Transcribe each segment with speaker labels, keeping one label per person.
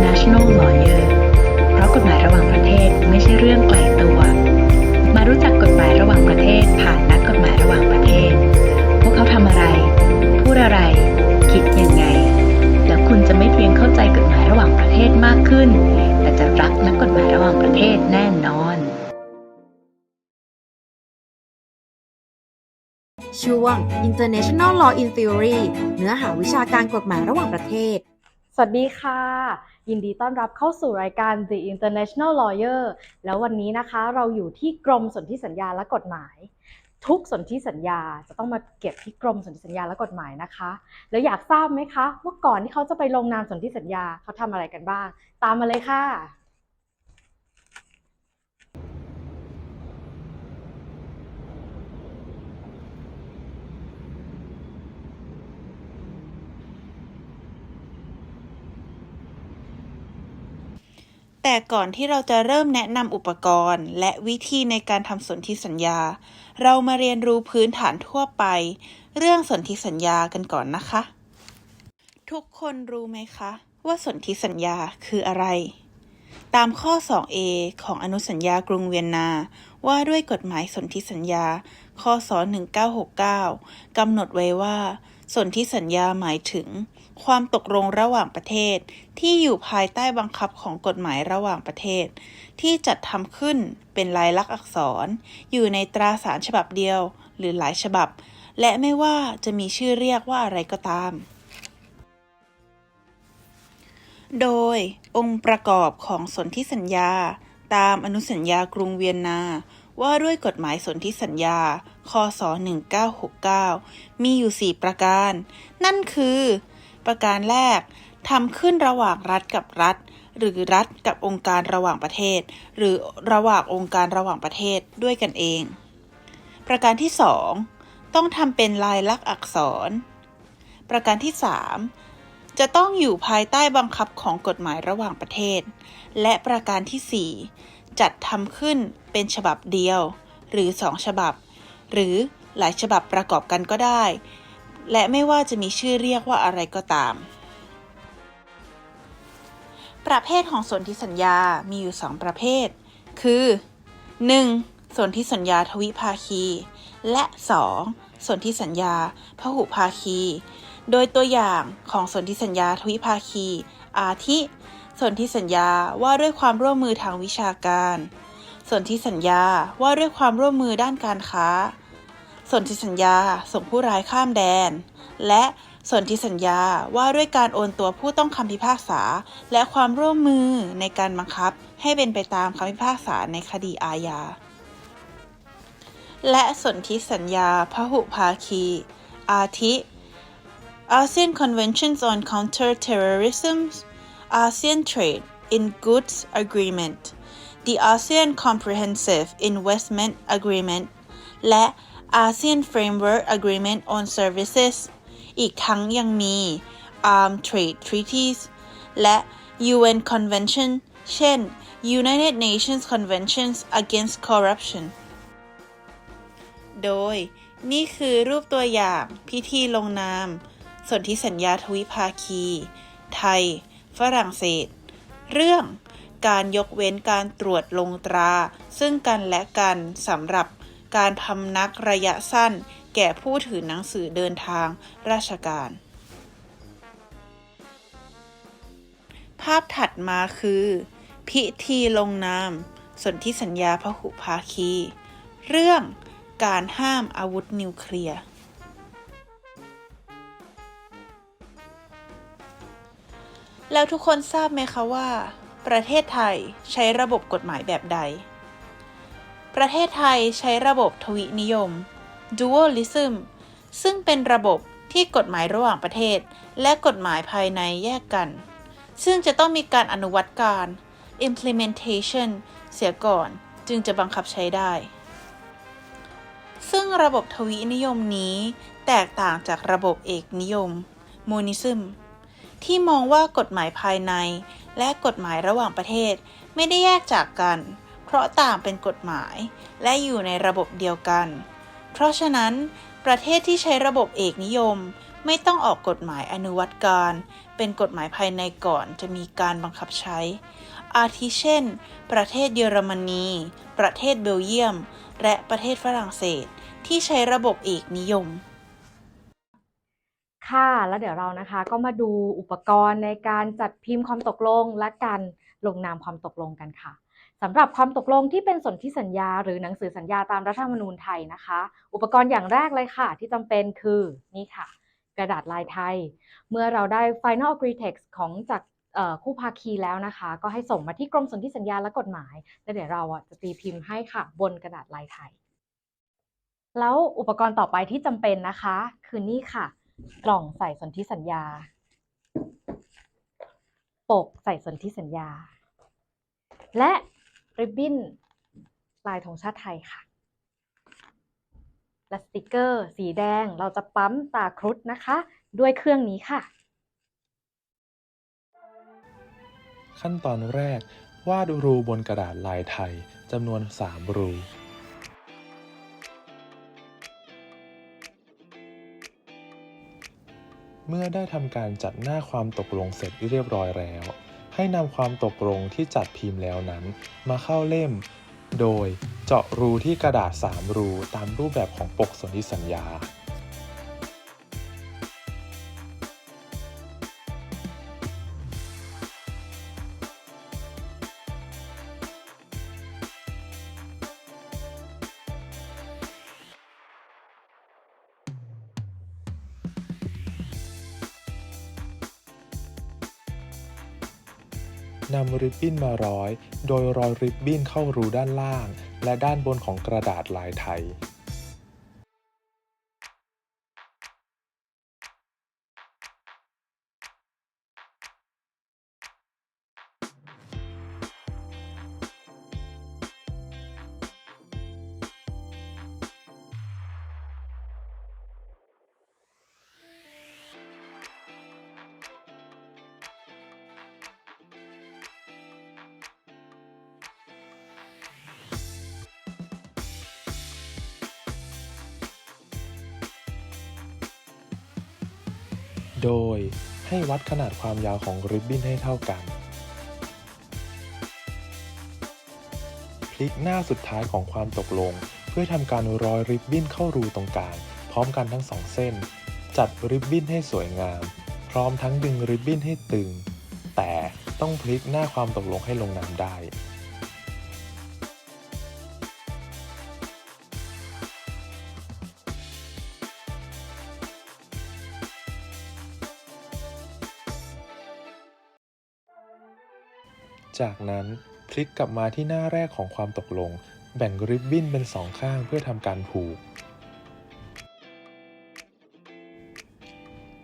Speaker 1: International Lawyer เพราะกฎหมายระหว่างประเทศไม่ใช่เรื่องไกลตัว มารู้จักกฎหมายระหว่างประเทศผ่านนักกฎหมายระหว่างประเทศ พวกเขาทำอะไร พูดอะไร คิดยังไง แล้วคุณจะไม่เพียงเข้าใจกฎหมายระหว่างประเทศมากขึ้น แต่จะรักนักกฎหมายระหว่างประเทศแน่นอน
Speaker 2: ช่วง International Law in Theory เนื้อหาวิชาการกฎหมายระหว่างประเทศ
Speaker 3: วัสดีค่ะ ยินดีต้อนรับเข้าสู่รายการ The International Lawyer แล้ววันนี้นะคะเราอยู่ที่กรมสนธิสัญญาและกฎหมาย ทุกสนธิสัญญาจะต้องมาเก็บที่กรมสนธิสัญญาและกฎหมายนะคะ แล้วอยากทราบไหมคะว่าก่อนที่เขาจะไปลงนามสนธิสัญญาเขาทำอะไรกันบ้าง ตามมาเลยค่ะ
Speaker 4: แต่ก่อนที่เราจะเริ่มแนะนำอุปกรณ์ และวิธีในการทำสนธิสัญญา เรามาเรียนรู้พื้นฐานทั่วไป เรื่องสนธิสัญญากันก่อนนะคะ ทุกคนรู้ไหมคะ ว่าสนธิสัญญาคืออะไร ตามข้อ 2a ของอนุสัญญากรุงเวียนนา ว่าด้วยกฎหมายสนธิสัญญา ข้อศ1969กำหนดไว้ว่า สนธิสัญญาหมายถึง ความตกลงระหว่างประเทศ ที่อยู่ภายใต้บังคับของกฎหมายระหว่างประเทศ ที่จัดทำขึ้นเป็นลายลักษณ์อักษร อยู่ในตราสารฉบับเดียว หรือหลายฉบับ และไม่ว่าจะมีชื่อเรียกว่าอะไรก็ตาม โดยองค์ประกอบของสนธิสัญญา ตามอนุสัญญากรุงเวียนนาว่าด้วยกฎหมายสนธิสัญญา คศ 1969 มีอยู่ 4 ประการ นั่นคือ ประการแรกทำขึ้นระหว่างรัฐกับรัฐ หรือรัฐกับองค์การระหว่างประเทศ หรือระหว่างองค์การระหว่างประเทศด้วยกันเอง ประการที่ 2 ต้องทำเป็นลายลักษณ์อักษร ประการที่ 3 จะต้องอยู่ภายใต้บังคับของกฎหมายระหว่างประเทศ และประการที่ 4 จัดทำขึ้นเป็นฉบับเดียว หรือสองฉบับ หรือหลายฉบับประกอบกันก็ได้ และไม่ว่าจะมีชื่อเรียกว่าอะไรก็ตาม ประเภทของสนธิสัญญา มีอยู่ 2 ประเภท คือ 1. สนธิสัญญาทวิภาคี และ 2. สนธิสัญญาพหุภาคี โดยตัวอย่างของสนธิสัญญาทวิภาคี อาทิ สนธิสัญญาว่าด้วยความร่วมมือทางวิชาการ สนธิสัญญาว่าด้วยความร่วมมือด้านการค้า สนธิสัญญาส่งผู้ร้ายข้ามแดน และสนธิสัญญาว่าด้วยการโอนตัวผู้ต้องคำพิพากษา และความร่วมมือในการบังคับ ให้เป็นไปตามคำพิพากษาในคดีอาญา และสนธิสัญญาพหุภาคี อาทิ ASEAN Conventions on Counter-Terrorism ASEAN Trade in Goods Agreement the ASEAN Comprehensive Investment Agreement และ ASEAN Framework Agreement on Services อีกทั้งยังมี Armed Trade Treaties และ UN Convention เช่น United Nations Conventions Against Corruption โดยนี่คือรูปตัวอย่างพิธีลงนามสนธิสัญญาทวิภาคี ไทย ฝรั่งเศส เรื่องการยกเว้นการตรวจลงตรา ซึ่งกันและกันสำหรับ การพำนักระยะสั้น แก่ผู้ถือหนังสือเดินทางราชการ ภาพถัดมาคือ พิธีลงนามสนธิสัญญาพหุภาคี เรื่องการห้ามอาวุธนิวเคลียร์แล้วทุกคนทราบไหมคะว่า ประเทศไทยใช้ระบบกฎหมายแบบใด ประเทศไทยใช้ระบบทวินิยม dualism ซึ่งเป็นระบบที่กฎหมายระหว่างประเทศ และกฎหมายภายในแยกกัน ซึ่งจะต้องมีการอนุวัตการ implementation เสียก่อนจึงจะบังคับใช้ได้ ซึ่งระบบทวินิยมนี้แตกต่างจากระบบเอกนิยม monism ที่มองว่ากฎหมายภายในและกฎหมายระหว่างประเทศไม่ได้แยกจากกัน เพราะต่างเป็นกฎหมาย และอยู่ในระบบเดียวกัน เพราะฉะนั้น ประเทศที่ใช้ระบบเอกนิยม ไม่ต้องออกกฎหมายอนุวัตการ เป็นกฎหมายภายในก่อนจะมีการบังคับใช้ อาทิเช่น ประเทศเยอรมนี ประเทศเบลเยียม และประเทศฝรั่งเศส ที่ใช้ระบบเอกนิยม
Speaker 3: ค่ะแล้วเดี๋ยวเรานะคะก็มาดูอุปกรณ์ในการจัดพิมพ์ความตกลงและการลงนามความตกลงกันค่ะ สำหรับความตกลงที่เป็นสนธิสัญญา หรือหนังสือสัญญาตามรัฐธรรมนูญไทยนะคะ อุปกรณ์อย่างแรกเลยค่ะ ที่จำเป็นคือนี่ค่ะ กระดาษลายไทย เมื่อเราได้ Final Agree Text ของจากคู่ภาคีแล้วนะคะ ก็ให้ส่งมาที่กรมสนธิสัญญาและกฎหมายแล้วเดี๋ยวเราจะตีพิมพ์ให้ค่ะ บนกระดาษลายไทย แล้วอุปกรณ์ต่อไปที่จำเป็นนะคะ คือนี่ค่ะ กล่องใส่สนธิสัญญา ปกใส่สนธิสัญญา และ ริบบิ้นลายธงชาติไทยค่ะ และสติกเกอร์ สีแดงเราจะปั๊มตาครุฑนะคะ ด้วยเครื่องนี้ค่ะ
Speaker 5: ขั้นตอนแรก วาดรูบนกระดาษลายไทยจำนวน 3 รูเมื่อได้ทำการจัดหน้าความตกลงเสร็จเรียบร้อยแล้ว ให้นำความตกลงที่จัดพิมพ์แล้วนั้น มาเข้าเล่ม โดยเจาะรูที่กระดาษ 3 รูตามรูปแบบของปกสนธิสัญญา นำริบบิ้นมาร้อย โดยรอยริบบิ้นเข้ารูด้านล่าง และด้านบนของกระดาษลายไทย โดยให้วัดขนาดความยาวของริบบิ้นให้เท่ากัน พลิกหน้าสุดท้ายของความตกลง เพื่อทำการร้อยริบบิ้นเข้ารูตรงกลางพร้อมกันทั้งสองเส้น จัดริบบิ้นให้สวยงาม พร้อมทั้งดึงริบบิ้นให้ตึง แต่ต้องพลิกหน้าความตกลงให้ลงน้ำได้ นั้น พลิกกลับมาที่หน้าแรกของความตกลง แบ่งริบบิ้นเป็นสองข้างเพื่อทำการผูก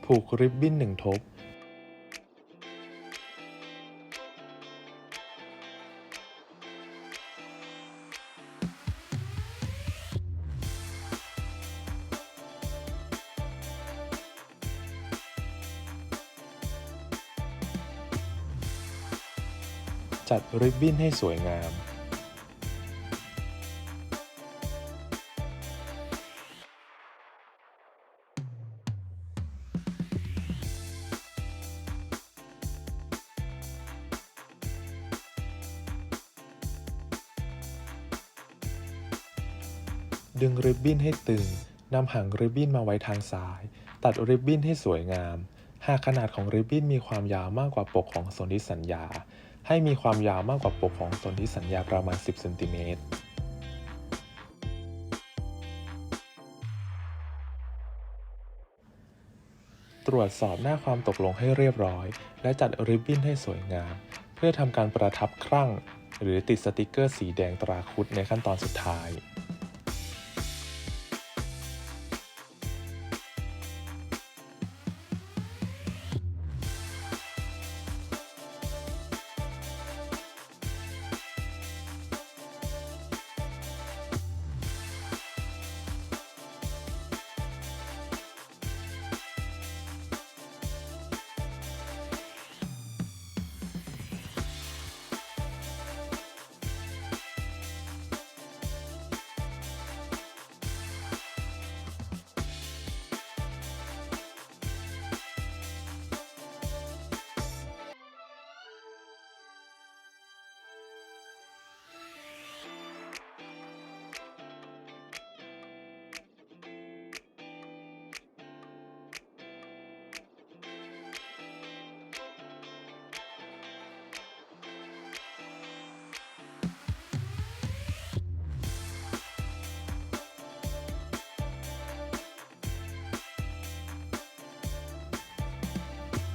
Speaker 5: ผูกริบบิ้นหนึ่งทบ ริบบิ้นให้สวยงาม ดึงริบบิ้นให้ตึงนำหางริบบิ้นมาไว้ทางซ้าย ตัดริบบิ้นให้สวยงาม หากขนาดของริบบิ้นมีความยาวมากกว่าปกของสนธิสัญญา ให้มีความยาวมากกว่าปกของตนที่สัญญาประมาณ 10 เซนติเมตรตรวจสอบหน้าความตกลงให้เรียบร้อย และจัดริบบิ้นให้สวยงาม เพื่อทำการประทับครั่ง หรือติดสติกเกอร์สีแดงตราคุดในขั้นตอนสุดท้าย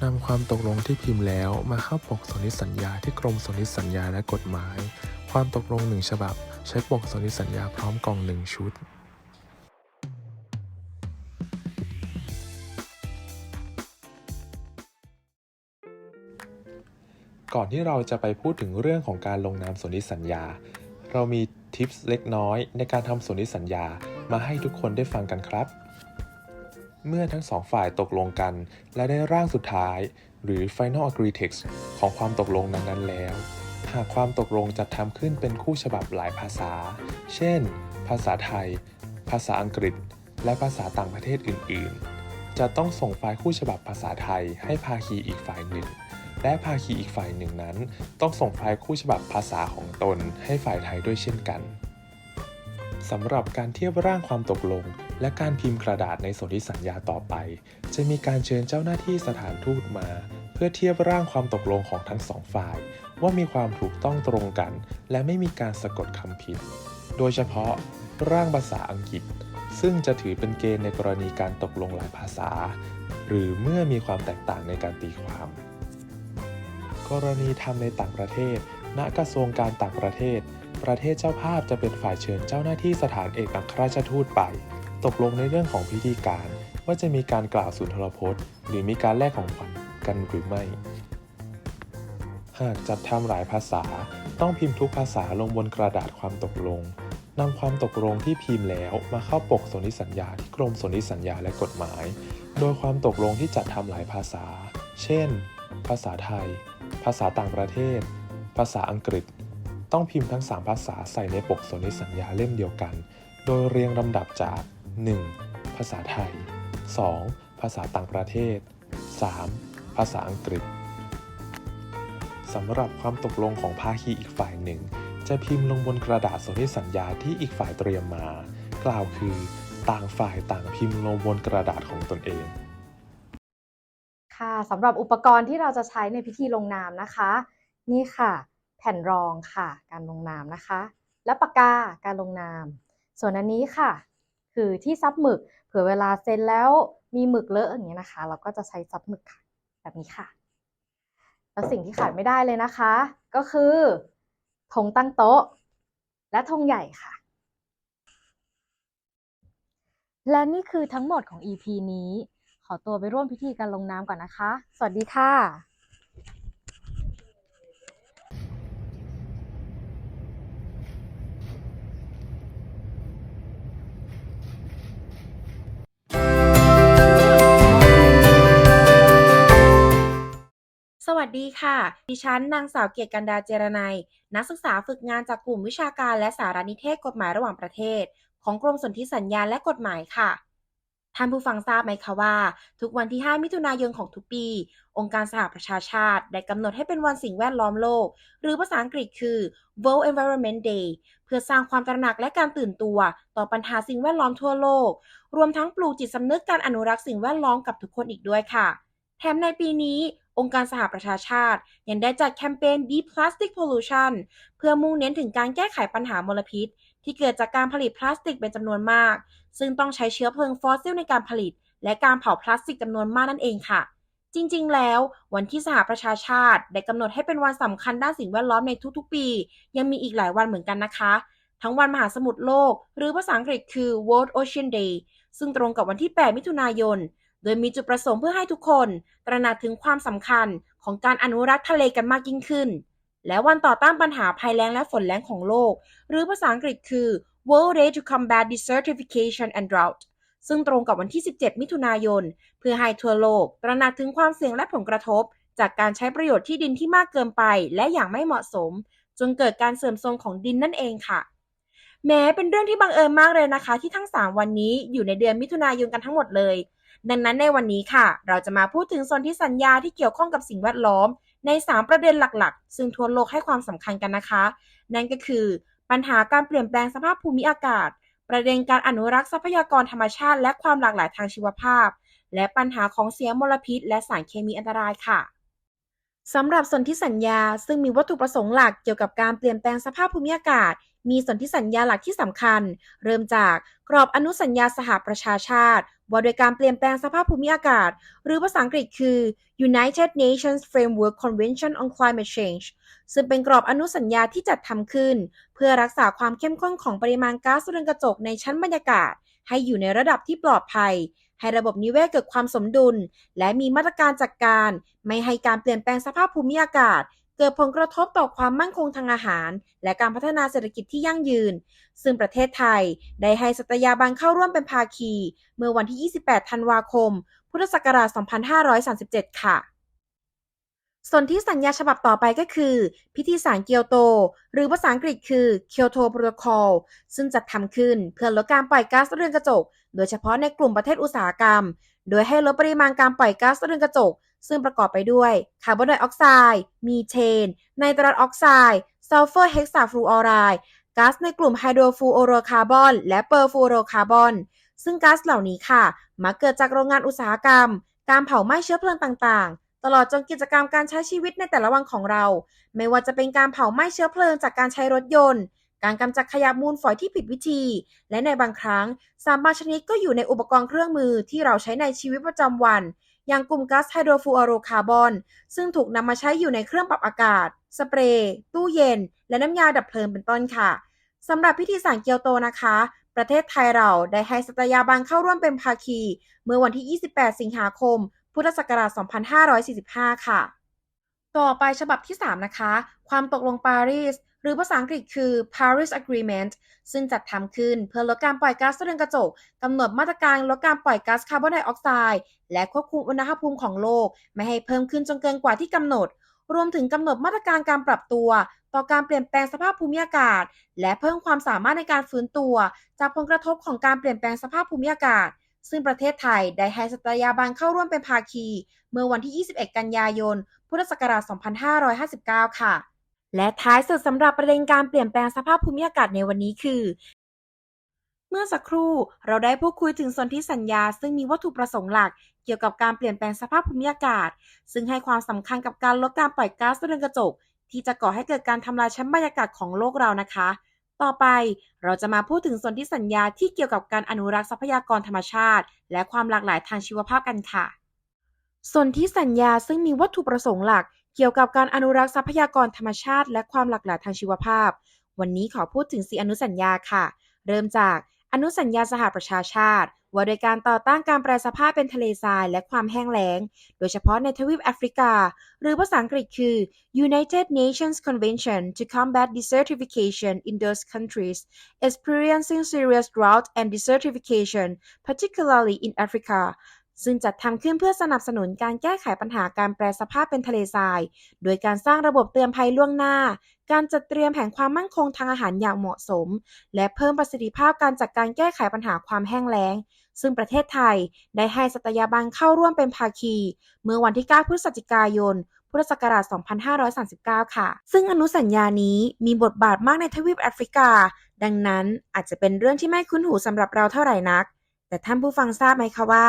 Speaker 5: นำความตกลงที่พิมพ์แล้วมาเข้าปกสนธิสัญญาที่กรมสนธิสัญญาและกฎหมาย ความตกลงหนึ่งฉบับ ใช้ปกสนธิสัญญาพร้อมกล่องหนึ่งชุดก่อนที่เราจะไปพูดถึงเรื่องของการลงนามสนธิสัญญา เรามีทิปส์เล็กน้อยในการทำสนธิสัญญามาให้ทุกคนได้ฟังกันครับ เมื่อทั้งสองฝ่ายตกลงกัน และได้ร่างสุดท้าย หรือ Final Agree Text ของความตกลงนั้นๆแล้ว หากความตกลงจัดทำขึ้นเป็นคู่ฉบับหลายภาษา เช่น ภาษาไทย ภาษาอังกฤษ และภาษาต่างประเทศอื่น ๆ จะต้องส่งไฟล์คู่ฉบับภาษาไทยให้ภาคีอีกฝ่ายหนึ่ง และภาคีอีกฝ่ายหนึ่งนั้น ต้องส่งไฟล์คู่ฉบับภาษาของตนให้ฝ่ายไทยด้วยเช่นกันสำหรับการเทียบร่างความตกลง และการพิมพ์กระดาษในสนธิสัญญาต่อไป จะมีการเชิญเจ้าหน้าที่สถานทูตมา เพื่อเทียบร่างความตกลงของทั้งสองฝ่าย ว่ามีความถูกต้องตรงกัน และไม่มีการสะกดคำผิด โดยเฉพาะ ร่างภาษาอังกฤษ ซึ่งจะถือเป็นเกณฑ์ในกรณีการตกลงหลายภาษา หรือเมื่อมีความแตกต่างในการตีความ กรณีทำในต่างประเทศ ณกระทรวงการต่างประเทศ ประเทศเจ้าภาพจะเป็นฝ่ายเชิญเจ้าหน้าที่สถานเอกอัครราชทูตไป ตกลงในเรื่องของพิธีการว่าจะมีการกล่าวสุนทรพจน์ หรือมีการแลกของขวัญกันหรือไม่ หากจัดทำหลายภาษา ต้องพิมพ์ทุกภาษาลงบนกระดาษความตกลงนำความตกลงที่พิมพ์แล้วมาเข้าปกสนธิสัญญาที่กรมสนธิสัญญาและกฎหมาย โดยความตกลงที่จัดทำหลายภาษา เช่น ภาษาไทย ภาษาต่างประเทศ ภาษาอังกฤษ ต้องพิมพ์ทั้ง 3 ภาษาใส่ในปกสนธิสัญญาเล่มเดียวกัน โดยเรียงลำดับจาก 1. ภาษาไทย 2. ภาษาต่างประเทศ 3. ภาษาอังกฤษสำหรับความตกลงของภาคีอีกฝ่ายหนึ่ง จะพิมพ์ลงบนกระดาษสนธิสัญญาที่อีกฝ่ายเตรียมมา กล่าวคือ ต่างฝ่ายต่างพิมพ์ลงบนกระดาษของตนเอง
Speaker 3: ค่ะสำหรับอุปกรณ์ที่เราจะใช้ในพิธีลงนามนะคะ นี่ค่ะ แผ่นรองค่ะ การลงนามนะคะ และปากกาการลงนาม ส่วนอันนี้ค่ะ คือที่ซับหมึกเผื่อเวลาเซ็นแล้วมีหมึกเลอะอย่างเงี้ยนะคะ เราก็จะใช้ซับหมึกค่ะแบบนี้ค่ะ แล้วสิ่งที่ขาดไม่ได้เลยนะคะ ก็คือธงตั้งโต๊ะ และธงใหญ่ค่ะ และนี่คือทั้งหมดของ EP นี้ ขอตัวไปร่วมพิธีการลงนามก่อนนะคะ สวัสดีค่ะ
Speaker 6: วัสดีค่ะ ดิฉันนางสาวเกียรติกันดาเจรนัยนักศึกษาฝึกงานจากกลุ่มวิชาการและสารนิเทศกฎหมายระหว่างประเทศ ของกรมสนธิสัญญาและกฎหมายค่ะ ท่านผู้ฟังทราบไหมคะว่า ทุกวันที่ 5 มิถุนายนของทุกปี องค์การสหประชาชาติ ได้กำหนดให้เป็นวันสิ่งแวดล้อมโลก หรือภาษาอังกฤษคือ World Environment Day เพื่อสร้างความตระหนักและการตื่นตัว ต่อปัญหาสิ่งแวดล้อมทั่วโลก รวมทั้งปลูกจิตสำนึกการอนุรักษ์สิ่งแวดล้อมกับทุกคนอีกด้วยค่ะแถมในปีนี้ องค์การสหประชาชาติ ยังได้จัดแคมเปญ Deep Plastic Pollution เพื่อมุ่งเน้นถึงการแก้ไขปัญหามลพิษ ที่เกิดจากการผลิตพลาสติกเป็นจำนวนมาก ซึ่งต้องใช้เชื้อเพลิงฟอสซิลในการผลิต และการเผาพลาสติกจำนวนมากนั่นเองค่ะ จริงๆ แล้ว วันที่สหประชาชาติ ได้กำหนดให้เป็นวันสำคัญด้านสิ่งแวดล้อมในทุกๆ ปี ยังมีอีกหลายวันเหมือนกันนะคะ ทั้งวันมหาสมุทรโลก หรือภาษาอังกฤษคือ World Ocean Day ซึ่งตรงกับวันที่ 8 มิถุนายน โดยมีจุดประสงค์เพื่อให้ทุกคน ตระหนักถึงความสำคัญของการอนุรักษ์ทะเลกันมากยิ่งขึ้น และวันต่อต้านปัญหาภัยแล้งและฝนแล้งของโลก หรือภาษาอังกฤษคือ World Day to Combat Desertification and Drought ซึ่งตรงกับวันที่ 17 มิถุนายน เพื่อให้ทั่วโลก ตระหนักถึงความเสี่ยงและผลกระทบ จากการใช้ประโยชน์ที่ดินที่มากเกินไป และอย่างไม่เหมาะสม จนเกิดการเสื่อมโทรมของดินนั่นเองค่ะ แม้เป็นเรื่องที่บังเอิญมากเลยนะคะ ที่ทั้ง 3 วันนี้อยู่ในเดือนมิถุนายนกันทั้งหมดเลย ดังนั้นในวันนี้ค่ะ เราจะมาพูดถึงสนธิสัญญาที่เกี่ยวข้องกับสิ่งแวดล้อม ใน 3 ประเด็นหลักๆ ซึ่งทั่วโลกให้ความสำคัญกันนะคะ นั่นก็คือ ปัญหาการเปลี่ยนแปลงสภาพภูมิอากาศ ประเด็นการอนุรักษ์ทรัพยากรธรรมชาติ และความหลากหลายทางชีวภาพ และปัญหาของเสียมลพิษ และสารเคมีอันตรายค่ะสำหรับสนธิสัญญาซึ่งมีวัตถุประสงค์หลักเกี่ยวกับการเปลี่ยนแปลงสภาพภูมิอากาศ มีสนธิสัญญาหลักที่สำคัญ เริ่มจากกรอบอนุสัญญาสหประชาชาติ ว่าโดยการเปลี่ยนแปลงสภาพภูมิอากาศ หรือภาษาอังกฤษคือ United Nations Framework Convention on Climate Change ซึ่งเป็นกรอบอนุสัญญาที่จัดทำขึ้น เพื่อรักษาความเข้มข้นของปริมาณก๊าซเรือนกระจกในชั้นบรรยากาศ ให้อยู่ในระดับที่ปลอดภัย ให้ระบบนิเวศเกิดความสมดุล และมีมาตรการจัดการ ไม่ให้การเปลี่ยนแปลงสภาพภูมิอากาศ เกิดผลกระทบต่อความมั่นคงทางอาหาร และการพัฒนาเศรษฐกิจที่ยั่งยืน ซึ่งประเทศไทยได้ให้สัตยาบันเข้าร่วมเป็นภาคี เมื่อวันที่ 28 ธันวาคม พุทธศักราช 2537 ค่ะส่วนที่สัญญาฉบับต่อไปก็คือ พิธีสารเกียวโต หรือภาษาอังกฤษคือ Kyoto Protocol ซึ่งจัดทำขึ้นเพื่อลดการปล่อยก๊าซเรือนกระจก โดยเฉพาะในกลุ่มประเทศอุตสาหกรรม โดยให้ลดปริมาณการปล่อยก๊าซเรือนกระจก ซึ่งประกอบไปด้วยคาร์บอนไดออกไซด์ มีเทน ไนตรัสออกไซด์ ซัลเฟอร์เฮกซาฟลูออไรด์ก๊าซในกลุ่มไฮโดรฟลูโอโรคาร์บอน และเปอร์ฟลูโรคาร์บอน ซึ่งก๊าซเหล่านี้ค่ะ มักเกิดจากโรงงานอุตสาหกรรม การเผาไหม้เชื้อเพลิงต่างๆ ตลอดจนกิจกรรมการใช้ชีวิตในแต่ละวันของเรา ไม่ว่าจะเป็นการเผาไหม้เชื้อเพลิงจากการใช้รถยนต์ การกำจัดขยะมูลฝอยที่ผิดวิธี และในบางครั้งสารบางชนิดก็อยู่ในอุปกรณ์เครื่องมือที่เราใช้ในชีวิตประจำวัน อย่างกลุ่มก๊าซไฮโดรฟูออโรคาร์บอน ซึ่งถูกนำมาใช้อยู่ในเครื่องปรับอากาศ สเปรย์ ตู้เย็น และน้ำยาดับเพลิงเป็นต้นค่ะสำหรับพิธีสารเกียวโตนะคะ ประเทศไทยเราได้ให้สัตยาบันเข้าร่วมเป็นภาคี เมื่อวันที่ 28 สิงหาคม พุทธศักราช 2545 ค่ะ ต่อไปฉบับที่ 3 นะคะ ความตกลงปารีส หรือภาษาอังกฤษคือ Paris Agreement ซึ่งจัดทำขึ้นเพื่อลดการปล่อยก๊าซเรือนกระจกกำหนดมาตรการลดการปล่อยก๊าซคาร์บอนไดออกไซด์และควบคุมอุณหภูมิของโลก ไม่ให้เพิ่มขึ้นจนเกินกว่าที่กำหนด รวมถึงกำหนดมาตรการการปรับตัว ต่อการเปลี่ยนแปลงสภาพภูมิอากาศ และเพิ่มความสามารถในการฟื้นตัว จากผลกระทบของการเปลี่ยนแปลงสภาพภูมิอากาศซึ่งประเทศไทยได้ให้สัตยาบันเข้าร่วมเป็นภาคี เมื่อวันที่ 21 กันยายน พุทธศักราช 2559 ค่ะ และท้ายสุดสำหรับประเด็นการเปลี่ยนแปลงสภาพภูมิอากาศในวันนี้คือ เมื่อสักครู่เราได้พูดคุยถึงสนธิสัญญา ซึ่งมีวัตถุประสงค์หลัก เกี่ยวกับการเปลี่ยนแปลงสภาพภูมิอากาศ ซึ่งให้ความสำคัญกับการลดการปล่อยก๊าซเรือนกระจก ที่จะก่อให้เกิดการทำลายชั้นบรรยากาศของโลกเรานะคะ ต่อไปเราจะมาพูดถึงสนธิสัญญาที่เกี่ยวกับการอนุรักษ์ทรัพยากรธรรมชาติ และความหลากหลายทางชีวภาพกันค่ะสนธิสัญญาซึ่งมีวัตถุประสงค์หลัก เกี่ยวกับการอนุรักษ์ทรัพยากรธรรมชาติ และความหลากหลายทางชีวภาพ วันนี้ขอพูดถึงสีอนุสัญญาค่ะ เริ่มจากอนุสัญญาสหประชาชาติ ว่าโดยการต่อต้านการแปรสภาพเป็นทะเลทรายและความแห้งแล้ง โดยเฉพาะในทวีปแอฟริกา หรือภาษาอังกฤษคือ United Nations Convention to Combat Desertification in those countries experiencing serious drought and desertification particularly in Africa ซึ่งจัดทำขึ้นเพื่อสนับสนุนการแก้ไขปัญหาการแปรสภาพเป็นทะเลทราย โดยการสร้างระบบเตือนภัยล่วงหน้า การจัดเตรียมแผนความมั่นคงทางอาหารอย่างเหมาะสม และเพิ่มประสิทธิภาพการจัดการแก้ไขปัญหาความแห้งแล้ง ซึ่งประเทศไทยได้ให้สัตยาบันเข้าร่วมเป็นภาคี เมื่อวันที่ 9 พฤศจิกายนพุทธศักราช 2539 ค่ะ ซึ่งอนุสัญญานี้มีบทบาทมากในทวีปแอฟริกา ดังนั้นอาจจะเป็นเรื่องที่ไม่คุ้นหูสำหรับเราเท่าไหร่นัก แต่ท่านผู้ฟังทราบไหมคะว่า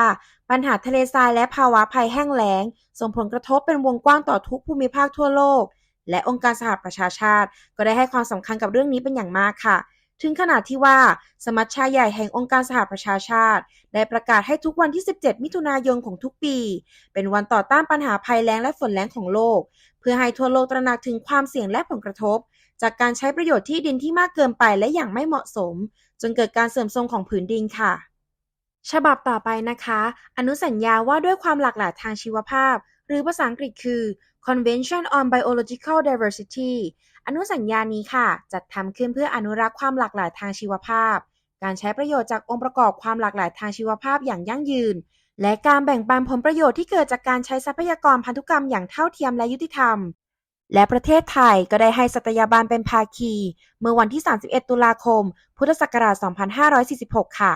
Speaker 6: ปัญหาทะเลทรายและภาวะภัยแห้งแล้ง ส่งผลกระทบเป็นวงกว้างต่อทุกภูมิภาคทั่วโลก และองค์การสหประชาชาติ ก็ได้ให้ความสำคัญกับเรื่องนี้เป็นอย่างมากค่ะ ถึงขนาดที่ว่าสมัชชาใหญ่แห่งองค์การสหประชาชาติ ได้ประกาศให้ทุกวันที่ 17 มิถุนายนของทุกปี เป็นวันต่อต้านปัญหาภัยแล้งและฝนแล้งของโลก เพื่อให้ทั่วโลกตระหนักถึงความเสี่ยงและผลกระทบ จากการใช้ประโยชน์ที่ดินที่มากเกินไปและอย่างไม่เหมาะสม จนเกิดการเสื่อมโทรมของผืนดินค่ะ ฉบับต่อไปนะคะ อนุสัญญาว่าด้วยความหลากหลายทางชีวภาพ หรือภาษาอังกฤษคือ Convention on Biological Diversity อนุสัญญานี้ค่ะ จัดทำขึ้นเพื่ออนุรักษ์ความหลากหลายทางชีวภาพ การใช้ประโยชน์จากองค์ประกอบความหลากหลายทางชีวภาพอย่างยั่งยืน และการแบ่งปันผลประโยชน์ที่เกิดจากการใช้ทรัพยากรพันธุกรรมอย่างเท่าเทียมและยุติธรรม และประเทศไทยก็ได้ให้สัตยาบันเป็นภาคี เมื่อวันที่ 31 ตุลาคม พุทธศักราช 2546 ค่ะ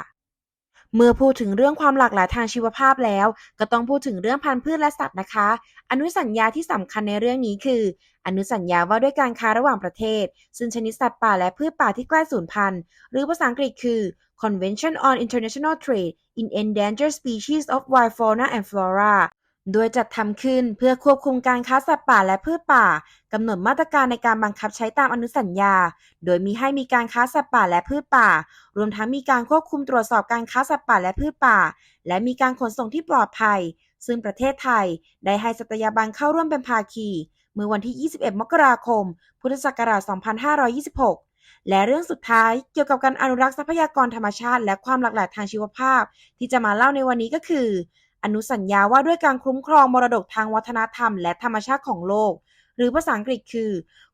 Speaker 6: เมื่อพูดถึงเรื่องความหลากหลายทางชีวภาพแล้ว ก็ต้องพูดถึงเรื่องพันธุ์พืชและสัตว์นะคะ อนุสัญญาที่สำคัญในเรื่องนี้คือ อนุสัญญาว่าด้วยการค้าระหว่างประเทศ ซึ่งชนิดสัตว์ป่าและพืชป่าที่ใกล้สูญพันธุ์ หรือภาษาอังกฤษคือ Convention on International Trade in Endangered Species of Wild Fauna and Flora โดยจัดทำขึ้นเพื่อควบคุมการค้าสัตว์ป่าและพืชป่ากำหนดมาตรการในการบังคับใช้ตามอนุสัญญา โดยมีให้มีการค้าสัตว์ป่าและพืชป่า รวมทั้งมีการควบคุมตรวจสอบการค้าสัตว์ป่าและพืชป่า และมีการขนส่งที่ปลอดภัย ซึ่งประเทศไทยได้ให้สัตยาบันเข้าร่วมเป็นภาคี เมื่อวันที่ 21 มกราคม พุทธศักราช 2526และเรื่องสุดท้ายเกี่ยวกับการอนุรักษ์ทรัพยากรธรรมชาติ และความหลากหลายทางชีวภาพ ที่จะมาเล่าในวันนี้ก็คือ อนุสัญญาว่าด้วยการคุ้มครองมรดกทางวัฒนธรรมและธรรมชาติของโลก หรือภาษาอังกฤษคือ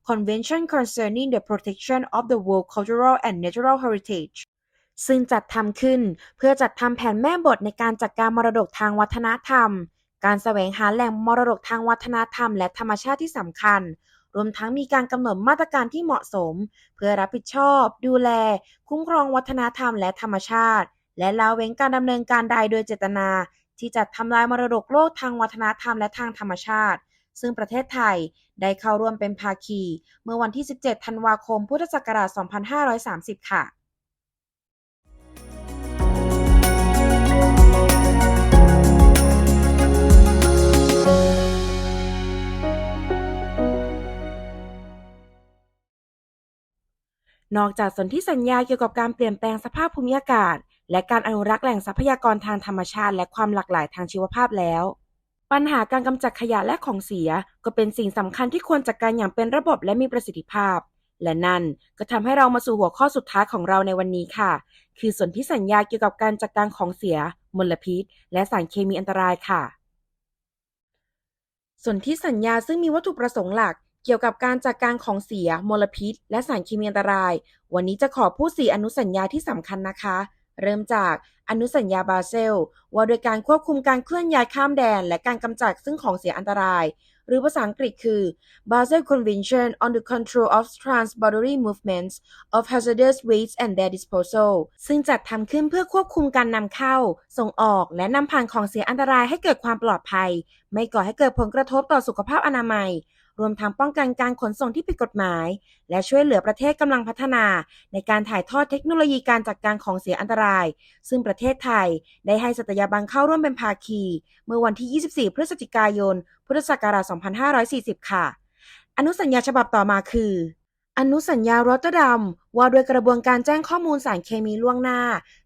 Speaker 6: Convention Concerning the Protection of the World Cultural and Natural Heritage ซึ่งจัดทำขึ้นเพื่อจัดทำแผนแม่บทในการจัดการมรดกทางวัฒนธรรม การแสวงหาแหล่งมรดกทางวัฒนธรรม และธรรมชาติที่สำคัญ รวมทั้งมีการกำหนดมาตรการที่เหมาะสม เพื่อรับผิดชอบ ดูแล คุ้มครองวัฒนธรรมและธรรมชาติ และละเว้นการดำเนินการใดโดยเจตนา ที่จะทำลายมรดกโลกทางวัฒนธรรมและทางธรรมชาติ ซึ่งประเทศไทยได้เข้าร่วมเป็นภาคี เมื่อวันที่ 17 ธันวาคม พุทธศักราช 2530 ค่ะ นอกจากสนธิสัญญาเกี่ยวกับการเปลี่ยนแปลงสภาพภูมิอากาศ และการอนุรักษ์แหล่งทรัพยากรทางธรรมชาติ และความหลากหลายทางชีวภาพแล้ว ปัญหาการกำจัดขยะและของเสียก็เป็นสิ่งสำคัญที่ควรจัดการอย่างเป็นระบบและมีประสิทธิภาพ และนั่นก็ทำให้เรามาสู่หัวข้อสุดท้ายของเราในวันนี้ค่ะ คือสนธิสัญญาเกี่ยวกับการจัดการของเสีย มลพิษ และสารเคมีอันตรายค่ะสนธิสัญญาซึ่งมีวัตถุประสงค์หลัก เกี่ยวกับการจัดการของเสีย มลพิษ และสารเคมีอันตราย วันนี้จะขอพูดสี่อนุสัญญาที่สำคัญนะคะ เริ่มจากอนุสัญญาบาเซล ว่าโดยการควบคุมการเคลื่อนย้ายข้ามแดน และการกำจัดซึ่งของเสียอันตราย หรือภาษาอังกฤษคือ Basel Convention on the Control of Transboundary Movements of Hazardous Waste and Their Disposal ซึ่งจัดทำขึ้นเพื่อควบคุมการนำเข้า ส่งออก และนำผ่านของเสียอันตรายให้เกิดความปลอดภัย ไม่ก่อให้เกิดผลกระทบต่อสุขภาพอนามัย รวมทั้งป้องกันการขนส่งที่ผิดกฎหมาย และช่วยเหลือประเทศกำลังพัฒนา ในการถ่ายทอดเทคโนโลยีการจัดการของเสียอันตราย ซึ่งประเทศไทยได้ให้สัตยาบันเข้าร่วมเป็นภาคี เมื่อวันที่ 24 พฤศจิกายน พุทธศักราช 2540 ค่ะ อนุสัญญาฉบับต่อมาคือ อนุสัญญารอตเตอร์ดัมว่าด้วยกระบวนการแจ้งข้อมูลสารเคมีล่วงหน้า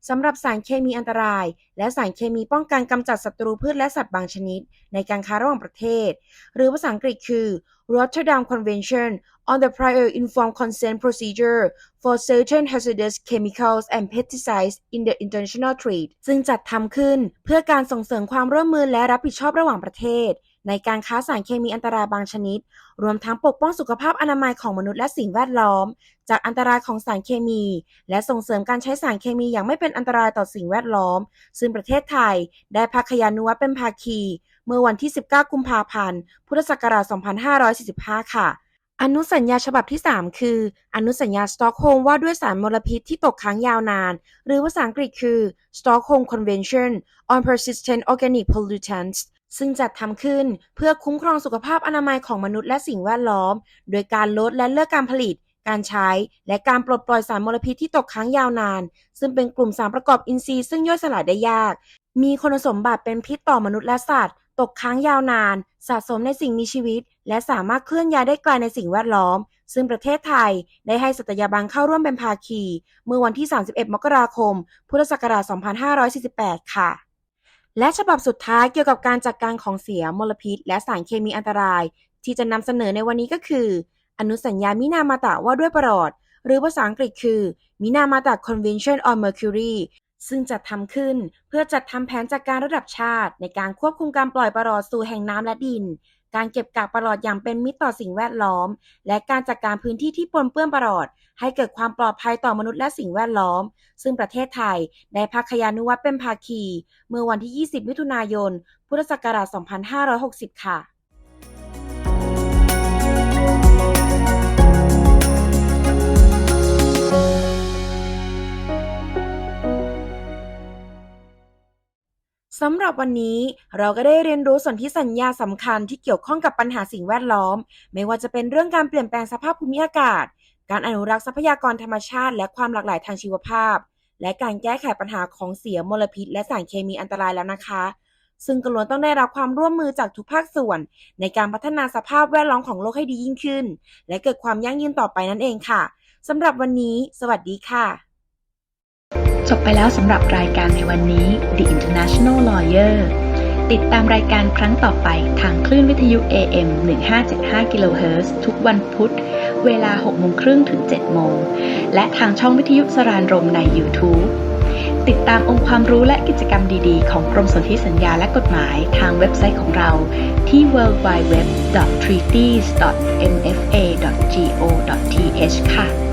Speaker 6: สำหรับสารเคมีอันตราย และสารเคมีป้องกันกำจัดศัตรูพืชและสัตว์บางชนิด ในการค้าระหว่างประเทศ หรือภาษาอังกฤษคือ Rotterdam Convention on the Prior Informed Consent Procedure for Certain Hazardous Chemicals and Pesticides in the International Trade ซึ่งจัดทำขึ้นเพื่อการส่งเสริมความร่วมมือและรับผิดชอบระหว่างประเทศ ในการค้าสารเคมีอันตรายบางชนิด รวมทั้งปกป้องสุขภาพอนามัยของมนุษย์และสิ่งแวดล้อม จากอันตรายของสารเคมี และส่งเสริมการใช้สารเคมีอย่างไม่เป็นอันตรายต่อสิ่งแวดล้อม ซึ่งประเทศไทยได้พักขยานุวัตเป็นภาคี เมื่อวันที่ 19 กุมภาพันธ์ พุทธศักราช 2545 ค่ะอนุสัญญาฉบับที่ 3 คือ อนุสัญญาสตอกโฮมว่าด้วยสารมลพิษที่ตกค้างยาวนาน หรือภาษาอังกฤษคือ Stockholm Convention on Persistent Organic Pollutants ซึ่งจัดทำขึ้นเพื่อคุ้มครองสุขภาพอนามัยของมนุษย์และสิ่งแวดล้อม โดยการลดและเลิกการผลิต การใช้ และการปลดปล่อยสารมลพิษที่ตกค้างยาวนาน ซึ่งเป็นกลุ่มสารประกอบอินทรีย์ซึ่งย่อยสลายได้ยาก มีคุณสมบัติเป็นพิษต่อมนุษย์และสัตว์ ตกค้างยาวนาน สะสมในสิ่งมีชีวิต และสามารถเคลื่อนย้ายได้ไกลในสิ่งแวดล้อม ซึ่งประเทศไทยได้ให้สัตยาบันเข้าร่วมเป็นภาคี เมื่อวันที่ 31 มกราคม พุทธศักราช 2548 ค่ะ และฉบับสุดท้ายเกี่ยวกับการจัดการของเสียมลพิษ และสารเคมีอันตราย ที่จะนำเสนอในวันนี้ก็คือ อนุสัญญามินามาตะว่าด้วยประหลอด หรือภาษาอังกฤษคือมินามาตะ Convention on Mercury ซึ่งจัดทำขึ้นเพื่อจัดทำแผนจัดการระดับชาติ ในการควบคุมการปล่อยประหลอดสู่แห่งน้ำและดิน การเก็บกักปรอดอย่างเป็นมิตรต่อสิ่งแวดล้อม และการจัดการพื้นที่ที่ปนเปื้อนปรอด ให้เกิดความปลอดภัยต่อมนุษย์และสิ่งแวดล้อม ซึ่งประเทศไทยได้พักขยานุวัตเป็นภาคี เมื่อวันที่ 20 มิถุนายน พุทธศักราช 2560 ค่ะ สำหรับวันนี้เราก็ได้เรียนรู้ส่วนที่สัญญาสำคัญที่เกี่ยวข้องกับปัญหาสิ่งแวดล้อม ไม่ว่าจะเป็นเรื่องการเปลี่ยนแปลงสภาพภูมิอากาศ การอนุรักษ์ทรัพยากรธรรมชาติ และความหลากหลายทางชีวภาพ และการแก้ไขปัญหาของเสียมลพิษ และสารเคมีอันตรายแล้วนะคะ ซึ่งก็ล้วนต้องได้รับความร่วมมือจากทุกภาคส่วน ในการพัฒนาสภาพแวดล้อมของโลกให้ดียิ่งขึ้น และเกิดความยั่งยืนต่อไปนั่นเองค่ะสำหรับวันนี้ สวัสดีค่ะ
Speaker 1: จบไปแล้วสำหรับรายการในวันนี้ The International Lawyer ติดตามรายการครั้งต่อไปทางคลื่นวิทยุ AM 1575 kHz ทุกวันพุธ เวลา6โมงครึ่งถึง7โมง และทางช่องวิทยุสรานรมใน YouTube ติดตามองค์ความรู้และกิจกรรมดีๆ ของกรมสนธิสัญญาและกฎหมายทางเว็บไซต์ของเราที่ www.treaties.mfa.go.th ค่ะ